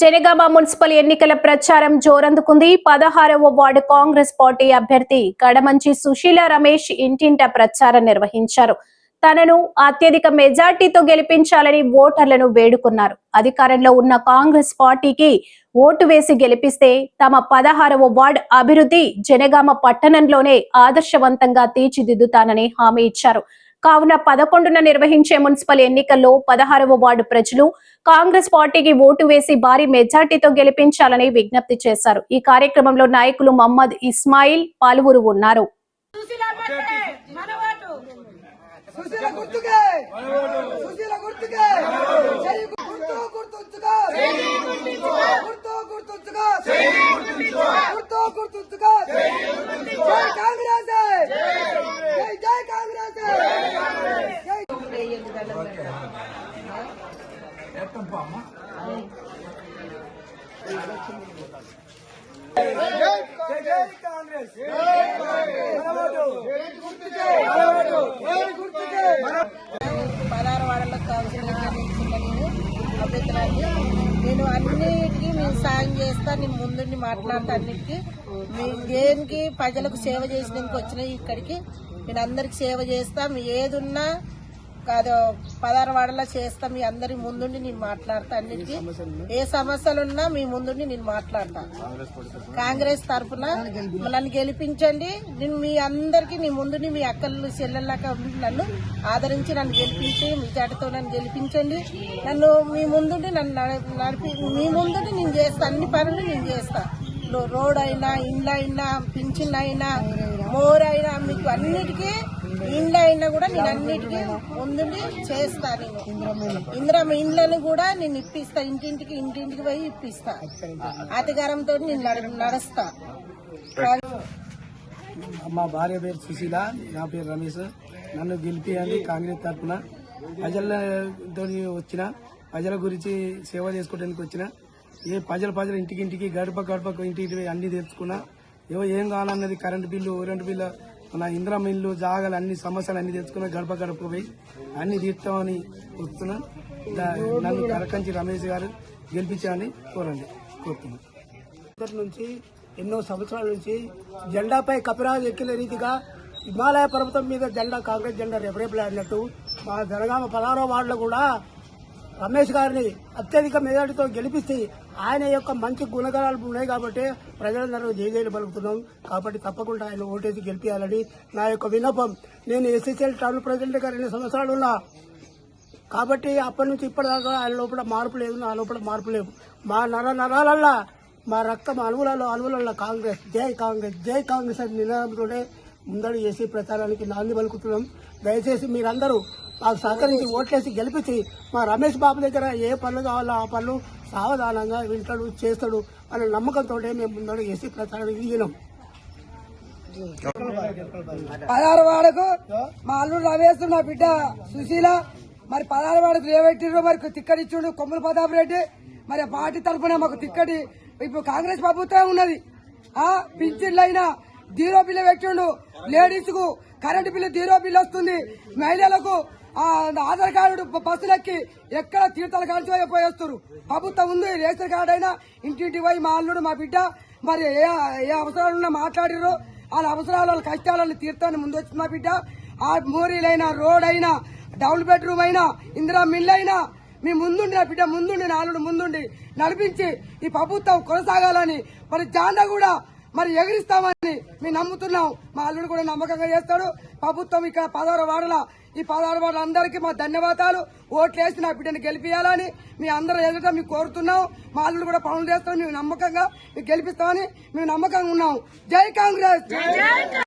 Janagama municipal ఎన్నికల ప్రచారం జోరందుకుంది. పదహారవ వార్డు కాంగ్రెస్ పార్టీ అభ్యర్థి కడమంచి సుశీల రమేష్ ఇంటింట ప్రచారం నిర్వహించారు. తనను అత్యధిక మెజార్టీతో గెలిపించాలని ఓటర్లను వేడుకున్నారు. అధికారంలో ఉన్న కాంగ్రెస్ పార్టీకి ఓటు వేసి గెలిపిస్తే తమ పదహారవ వార్డు అభివృద్ధి జనగామ పట్టణంలోనే ఆదర్శవంతంగా తీర్చిదిద్దుతానని హామీ ఇచ్చారు. కావున పదకొండున నిర్వహించే మున్సిపల్ ఎన్నికల్లో పదహారవ వార్డు ప్రజలు కాంగ్రెస్ పార్టీకి ఓటు వేసి భారీ మెజార్టీతో గెలిపించాలని విజ్ఞప్తి చేశారు. ఈ కార్యక్రమంలో నాయకులు మహమ్మద్ ఇస్మాయిల్ పలువురు ఉన్నారు. సుశీల గుర్తుకే! సుశీల గుర్తుకే చెయ్యి గుర్తు గుర్తుంచుగా గుర్తు గుర్తుంచుగా గుర్తు గుర్తుంచుగా జై కాంగ్రెస్ జై జై కాంగ్రెస్ జై జై జై కాంగ్రెస్ గుర్తుకే పదహారు వాడలకు కౌన్సిల్ ఇచ్చిన నేను అన్నిటికీ నేను సాయం చేస్తా నేను ముందుండి మాట్లాడతా అన్నిటికీ మీ దేనికి ప్రజలకు సేవ చేసినందుకు వచ్చినాయి ఇక్కడికి నేను అందరికి సేవ చేస్తా మీ ఏదున్నా కాదు పదహారు వాడలో చేస్తా మీ అందరి ముందుండి నేను మాట్లాడతా అన్నిటికీ. ఏ సమస్యలు ఉన్నా మీ ముందుండి నేను మాట్లాడతా. కాంగ్రెస్ తరఫున నన్ను గెలిపించండి. నేను మీ అందరికి నీ ముందుని మీ అక్కలు చెల్లెళ్ళక నన్ను ఆదరించి నన్ను గెలిపించి మీ చాటితో నన్ను గెలిపించండి. నన్ను మీ ముందుండి నన్ను నడిపి మీ ముందుండి నేను చేస్తా అన్ని పనులు నేను చేస్తా. రోడ్ అయినా ఇండ్లు అయినా పింఛన్ అయినా మోర్ అయినా మీకు అన్నిటికీ ఇండ్లు అయినా కూడా నేను అన్నిటికీ ముందుండి చేస్తా నేను ఇండ్లను కూడా నేను ఇప్పిస్తా. ఇంటింటికి ఇంటింటికి పోయి ఇప్పిస్తా. అధికారంతో నేను నడుస్తా. మా భార్య పేరు సుశీల నా పేరు రమేష్. నన్ను గెలిపియండి కాంగ్రెస్ తరఫున. ప్రజలతో వచ్చిన ప్రజల గురించి సేవ చేసుకోవడానికి వచ్చిన ఏ ప్రజల ప్రజల ఇంటికి ఇంటికి గడప ఇంటి ఇంటికి అన్ని తెలుసుకున్నా ఏవో ఏం కావాలన్నది కరెంటు బిల్లు కరెంటు బిల్లు మన ఇంద్రం ఇల్లు జాగాలు అన్ని సమస్యలు అన్ని తెచ్చుకుని గడప గడప పోయి అన్ని తీర్చామని వస్తున్నా. నన్ను కరకంచి రమేష్ గారు గెలిపించాలని కోరండి. కోరుతున్నాను నుంచి ఎన్నో సంవత్సరాల నుంచి జెండాపై కపిరాజు ఎక్కిన రీతిగా హిమాలయ పర్వతం మీద జెండా కాంగ్రెస్ జెండా రెపరేపలాడినట్టు మా జనగామ పదహారో వార్డులో కూడా రమేష్ గారిని అత్యధిక మెజార్టీతో గెలిపిస్తే ఆయన యొక్క మంచి గుణగణాలు ఉన్నాయి కాబట్టి ప్రజలందరూ జయజయలు పలుకుతున్నాం. కాబట్టి తప్పకుండా ఆయన ఓటేసి గెలిపించాలని నా యొక్క విన్నపం. నేను ఎస్ఎస్ఎల్ టౌన్ ప్రెసిడెంట్ గారు రెండు సంవత్సరాలు ఉన్నా కాబట్టి అప్పటి నుంచి ఇప్పటిదాకా ఆయన లోపల మార్పు లేదు నా లోపల మార్పు లేవు మా నర నరాలల్లా మా రక్తం అణువులలో అనువులల్లో కాంగ్రెస్ జై కాంగ్రెస్ జై కాంగ్రెస్ అని నినాదంతోనే ముందడు చేసి ప్రచారానికి నాంది పలుకుతున్నాం. దయచేసి మీరందరూ మాకు సహకరించి ఓట్లేసి గెలిపించి మా రమేష్ బాబు దగ్గర ఏ పనులు కావాలో ఆ పనులు సావధానంగా వింటాడు చేస్తాడు అనే నమ్మకంతో మేము ముందడు చేసి ప్రచారానికి దిగినాం. పదహారు వాడకు మా అల్లుడు రమేష్ నా బిడ్డ సుశీల మరి పదహారు వాడకు రేవెట్టిర్రు మరి తిక్కడి ఇచ్చిండు కొమ్ముల ప్రతాప్ రెడ్డి. మరి పార్టీ తరఫున మాకు తిక్కడి ఇప్పుడు కాంగ్రెస్ ప్రభుత్వం ఉన్నది. ఆ పింఛన్లు అయినా జీరో బిల్లు పెట్టిండు. లేడీస్కు కరెంటు బిల్లు జీరో బిల్లు వస్తుంది. మహిళలకు ఆధార్ కార్డు బస్సులెక్కి ఎక్కడ తీర్థాలు కాల్చి పోయేస్తారు ప్రభుత్వం ఉంది రేషన్ కార్డు అయినా ఇంటింటి పోయి మా అల్లుడు మా బిడ్డ మరి ఏ ఏ అవసరాలున్నా మాట్లాడిర్రు. వాళ్ళ అవసరాలు వాళ్ళ కష్టాలను తీర్థాన్ని ముందొచ్చింది మా బిడ్డ. ఆ మోరీలైనా రోడ్ అయినా డబుల్ బెడ్రూమ్ అయినా ఇందిరా మిల్ అయినా మీ ముందుండి నా బిడ్డ ముందుండి నాలుడు ముందుండి నడిపించి ఈ ప్రభుత్వం కొనసాగాలని. మరి జాండ కూడా మరి ఎగిరిస్తామని మేము నమ్ముతున్నాం. మా అల్లుడు కూడా నమ్మకంగా చేస్తాడు. ప్రభుత్వం ఇక్కడ పదహారు వాడల ఈ పదహారు వాడల అందరికీ మా ధన్యవాదాలు. ఓట్లు వేసి నా బిడ్డను గెలిపించాలని మీ అందరూ ఎదుట మీకు కోరుతున్నాం. మా అల్లుడు కూడా పనులు చేస్తాడు. మేము నమ్మకంగా మీకు గెలిపిస్తామని మేము నమ్మకంగా ఉన్నాం. జై కాంగ్రెస్!